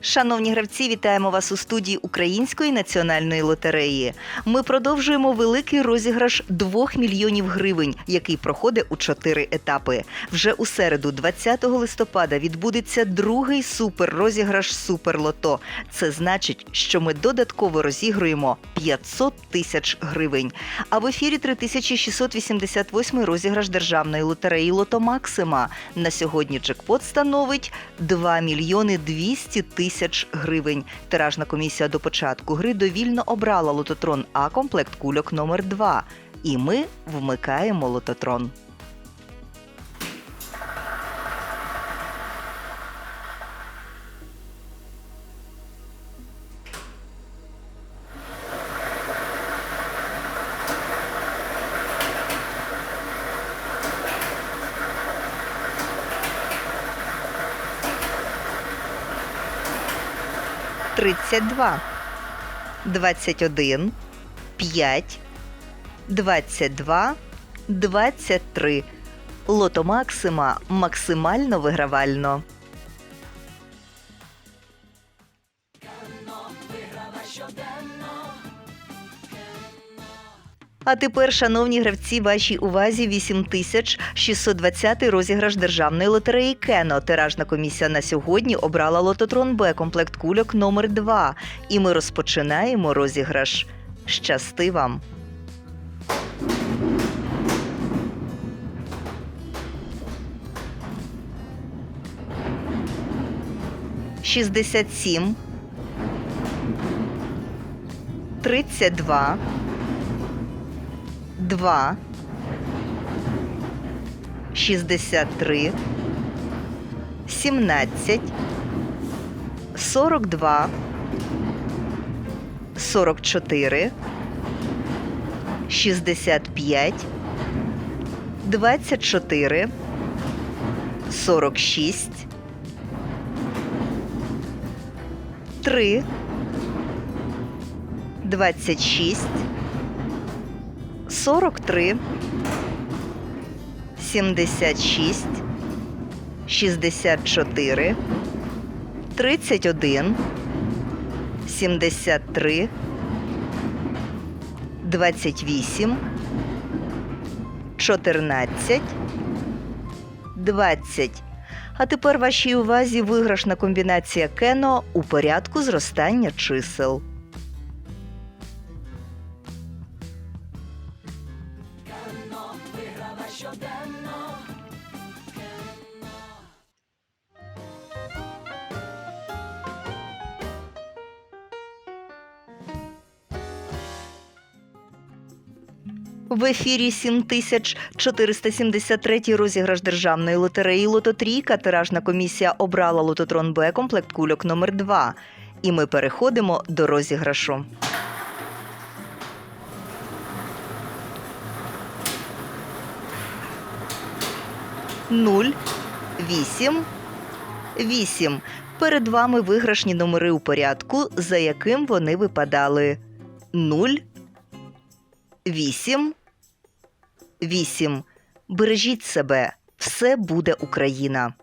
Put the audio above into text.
Шановні гравці, вітаємо вас у студії Української національної лотереї. Ми продовжуємо великий розіграш 2 мільйонів гривень, який проходить у чотири етапи. Вже у середу, 20 листопада, відбудеться другий суперрозіграш Суперлото. Це значить, що ми додатково розігруємо 500 тисяч гривень. А в ефірі 3688 розіграш державної лотереї Лото Максима. На сьогодні джекпот становить 2 мільйони 200 тисяч гривень. Тиражна комісія до початку гри довільно обрала лототрон А комплект кульок номер 2 І ми вмикаємо лототрон. Тридцять два, двадцять один, п'ять, двадцять два, двадцять три. Лото Максима максимально вигравально. А тепер, шановні гравці, вашій увазі 8620 розіграш державної лотереї Кено. Тиражна комісія на сьогодні обрала лототрон Б комплект кульок номер 2 І ми розпочинаємо розіграш. Щасти вам! Шістдесят сім. Тридцять два. 2, 63, 17, 42, 44, 65, 24, 46, 3, 26, 43, 76, 64, 31, 73, 28, 14, 20. А тепер вашій увазі виграшна комбінація Кено у порядку зростання чисел. В ефірі 7473 розіграш державної лотереї Лототрійка. Тиражна комісія обрала лототрон Б комплект кульок номер 2 І ми переходимо до розіграшу. Нуль, вісім, вісім. Перед вами виграшні номери у порядку, за яким вони випадали. Нуль, Вісім. Вісім. Бережіть себе. Все буде Україна.